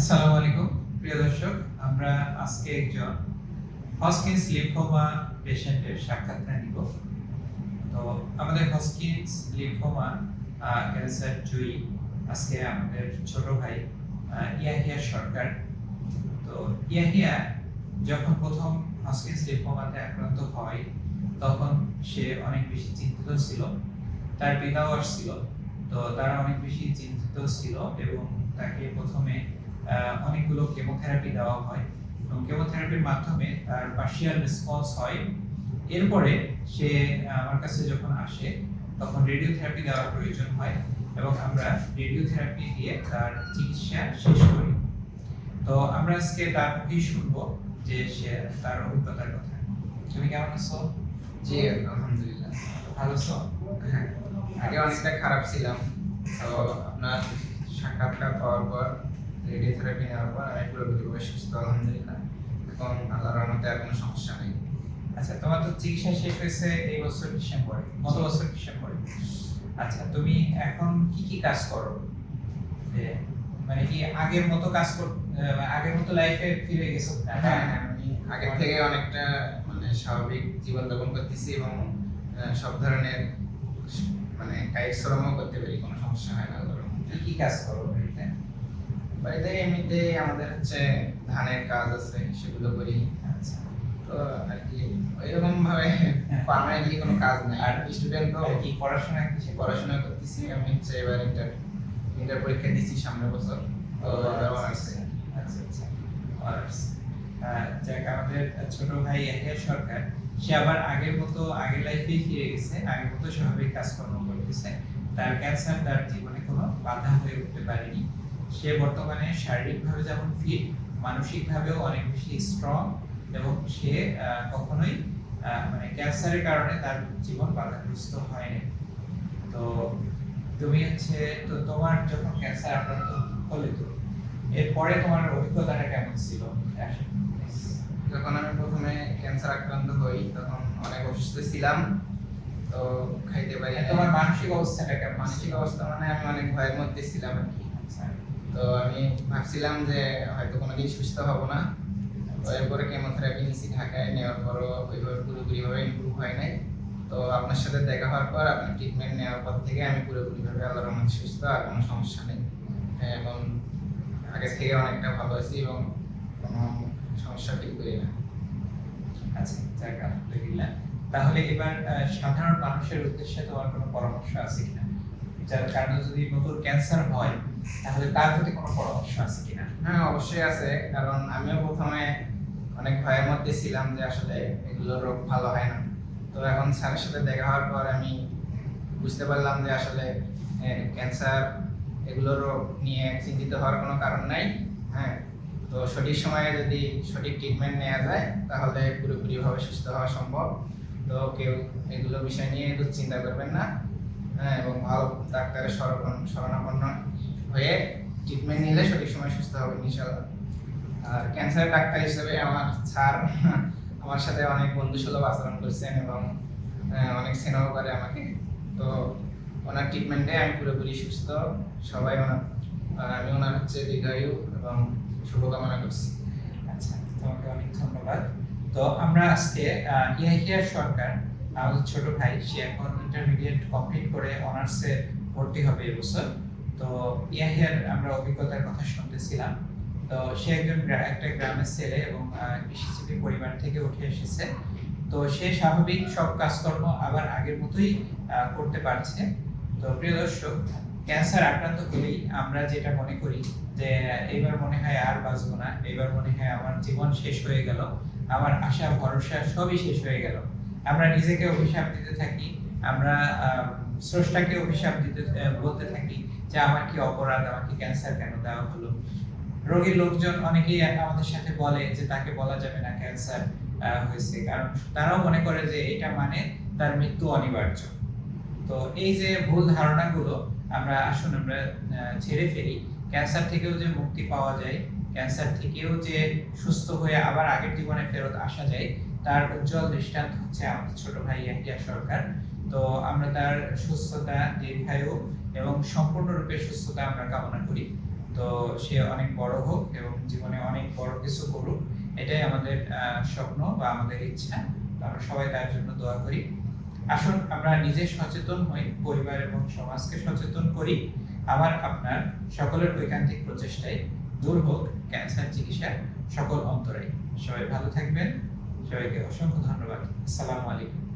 আসসালামু আলাইকুম, প্রিয় দর্শক, আমরা আজকে একজন হস্কিন্স লিম্ফোমা পেশেন্টের সাক্ষাৎকার নিব। তো আমাদের হস্কিন্স লিম্ফোমা ক্যান্সার আজকে আমাদের ছোট ভাই ইয়াহিয়া সরকার। তো ইয়াহিয়া, যখন প্রথম হস্কিন্স লিম্ফোমাতে আক্রান্ত হয়, তখন সে অনেক বেশি চিন্তিত ছিল। তার পিতাও আসছিল। তো তারা অনেক বেশি চিন্তিত ছিল এবং তাকে প্রথমে অনেকগুলো কেমোথেরাপি দেওয়া হয় এবং কেমোথেরাপির মাধ্যমে তার পার্শিয়াল রেসপন্স হয়। এরপরে সে আমার কাছে যখন আসে তখন রেডিওথেরাপি দেওয়ার প্রয়োজন হয় এবং আমরা রেডিওথেরাপি দিয়ে তার চিকিৎসা শেষ করি। তো আমরা আজকে তার মুখেই শুনব যে সে তার অভিজ্ঞতার কথা। তুমি কেমন আছো? জি আলহামদুলিল্লাহ। ভালো আছো? হ্যাঁ আগে অনেকটা খারাপ ছিলাম। তো আপনার সাক্ষাৎকার পাওয়ার পর রেডিওথেরাপি নেওয়ার পর আমি পুরোপুরিভাবে সুস্থ আলহামদুলিল্লাহ। এখন আল্লাহর রহমতে আর কোনো সমস্যা নেই। আচ্ছা তোমার তো চিকিৎসা শেষ হয়েছে এই বছর ডিসেম্বরে। গত বছর ডিসেম্বরে। আচ্ছা তুমি এখন কি কি কাজ করো? মানে কি আগের মতো কাজ কর আগের মতো লাইফে ফিরে গেছো? হ্যাঁ হ্যাঁ আমি আগের থেকে অনেকটা মানে স্বাভাবিক জীবনযাপন করতেছি এবং সব ধরনের মানে কায়িক শ্রমও করতে পারি কোনো সমস্যা হয় না। কি কি কাজ করো? বাড়িতে এমনিতে আমাদের হচ্ছে ধানের কাজ আছে সেগুলো করি। আচ্ছা। তো আর কি ওইরকম ভাবে পার্মানেন্টলি কোনো কাজ নাই। আর স্টুডেন্ট তো কি পড়াশোনা কিসে পড়াশোনা করতেছি আমি হচ্ছে এবার ইন্টার ইন্টার পরীক্ষা দিচ্ছি সামনের বছর। তো অনার্স আচ্ছা আচ্ছা অনার্স যাক আমাদের ছোট ভাই ইয়াহিয়া সরকার সে আবার আগের মতো আগের লাইফেই ফিরে গেছে আগের মতো স্বাভাবিক কাজকর্ম করতেছে। তার ক্যান্সার তার জীবনে কোনো বাধা হয়ে উঠতে পারেনি। সে বর্তমানে শারীরিকভাবে যেমন ফিট মানসিকভাবেও অনেক বেশি স্ট্রং এবং সে কখনোই মানে ক্যান্সারের কারণে তার জীবন বাধাগ্রস্ত হয়নি। তো তুমি হচ্ছে তো তোমার যখন ক্যান্সার আক্রান্ত হলে তো এরপরে তোমার অভিজ্ঞতাটা কেমন ছিল? যখন আমি প্রথমে ক্যান্সার আক্রান্ত হই তখন অনেক অসুস্থ ছিলাম তো খাইতে পারি তোমার মানসিক অবস্থাটা কেমন মানসিক অবস্থা মানে আমি অনেক ভয়ের মধ্যে ছিলাম আর কি। আচ্ছা, তো আমি ভাবছিলাম যে হয়তো কোনোদিন সুস্থ হব না। তো এরপরে কেমোথেরাপি নিয়েছি ঢাকায়, নেওয়ার পরও ওইভাবে পুরোপুরিভাবে ইমপ্রুভ হয় নাই। তো আপনার সাথে দেখা হওয়ার পর আপনার ট্রিটমেন্ট নেওয়ার পর থেকে আমি পুরোপুরিভাবে আল্লাহর রহমতে সুস্থ, আর কোনো সমস্যা নেই। এবং আগের থেকে অনেকটা ভালো আছি এবং কোনো সমস্যা ফিল করি না। আচ্ছা আলহামদুলিল্লাহ। তাহলে এবার সাধারণ মানুষের উদ্দেশ্যে তোমার কোনো পরামর্শ আছে কিনা? যার কারণে যদি নতুন ক্যান্সার হয় তাহলে তার প্রতি কোনো পরামর্শ আছে কিনা? হ্যাঁ অবশ্যই আছে, কারণ আমিও প্রথমে অনেক ভয়ের মধ্যে ছিলাম যে আসলে এগুলো রোগ ভালো হয় না। তো এখন স্যারের সাথে দেখা হওয়ার পর আমি বুঝতে পারলাম যে আসলে ক্যান্সার এগুলো রোগ নিয়ে চিন্তিত হওয়ার কোনো কারণ নাই হ্যাঁ। তো সঠিক সময়ে যদি সঠিক ট্রিটমেন্ট নেওয়া যায়, তাহলে পুরোপুরিভাবে সুস্থ হওয়া সম্ভব। তো কেউ এগুলো বিষয় নিয়ে একটু চিন্তা করবেন না হ্যাঁ এবং ভালো ডাক্তারের শরণাপন্ন হয়ে ট্রিটমেন্ট নিলে সঠিক সময় সুস্থ হবে, ইনশাআল্লাহ। আর ক্যান্সার ডাক্তার হিসেবে আমার স্যার, আমার সাথে অনেক বন্ধুসুলভ আচরণ করছেন এবং অনেক স্নেহ করে আমাকে। তো ওনার ট্রিটমেন্টে আমি পুরোপুরি সুস্থ। সবাই ওনার আমি ওনার হচ্ছে দীর্ঘায়ু এবং শুভকামনা করছি। আচ্ছা তোমাকে অনেক ধন্যবাদ। তো আমরা আজকে ইয়াহিয়া সরকার আমাদের ছোট ভাই, সে এখন ইন্টারমিডিয়েট কমপ্লিট করে অনার্সে ভর্তি হবে এবছর তো ইয়াহিয়ার আমরা অভিজ্ঞতার কথা শুনতেছিলাম। তো সে একজন একটা গ্রামের ছেলে এবং কৃষিজীবী পরিবার থেকে উঠে এসেছে। তো সে স্বাভাবিক সব কাজকর্ম আবার আগের মতোই করতে পারছে। তো প্রিয় দর্শক, ক্যান্সার আক্রান্ত হলেই আমরা যেটা মনে করি যে এবার মনে হয় আর বাঁচবো না এবার মনে হয় আমার জীবন শেষ হয়ে গেল, আমার আশা, ভরসা সবই শেষ হয়ে গেল। আমরা নিজেকে অভিশাপ দিতে থাকি, আমরা স্রষ্টাকে অভিশাপ দিতে বলতে থাকি যে আমার কি অপরাধ আমাকে ক্যান্সার কেন দেওয়া হলো? রোগীর লোকজন অনেকেই আমাদের সাথে বলে যে তাকে বলা যাবে না ক্যান্সার হয়েছে। কারণ তারাও মনে করে যে এটা মানে তার মৃত্যু অনিবার্য। তো এই যে ভুল ধারণাগুলো আমরা, আসুন আমরা ছেড়ে ফেলি। ক্যান্সার থেকেও যে মুক্তি পাওয়া যায় ক্যান্সার থেকেও যে সুস্থ হয়ে আবার আগের জীবনে ফেরত আসা যায়, তার উজ্জ্বল দৃষ্টান্ত হচ্ছে আমাদের ছোট ভাই ইয়াহিয়া সরকার। তো আমরা তার সুস্থতা দীর্ঘায়ু এবং সম্পূর্ণরূপে সুস্থতা আমরা কামনা করি। তো সে অনেক বড় হোক এবং জীবনে অনেক বড় কিছু করুক, এটাই আমাদের স্বপ্ন বা আমাদের ইচ্ছা। আমরা সবাই তার জন্য দোয়া করি। আসুন, আমরা নিজে সচেতন হই, পরিবার এবং সমাজকে সচেতন করি। আমার আপনার সকলের ঐকান্তিক প্রচেষ্টায় দূর হোক ক্যান্সার চিকিৎসার সকল অন্তরায় সবাই ভালো থাকবেন। সবাইকে অসংখ্য ধন্যবাদ। আসসালামু আলাইকুম।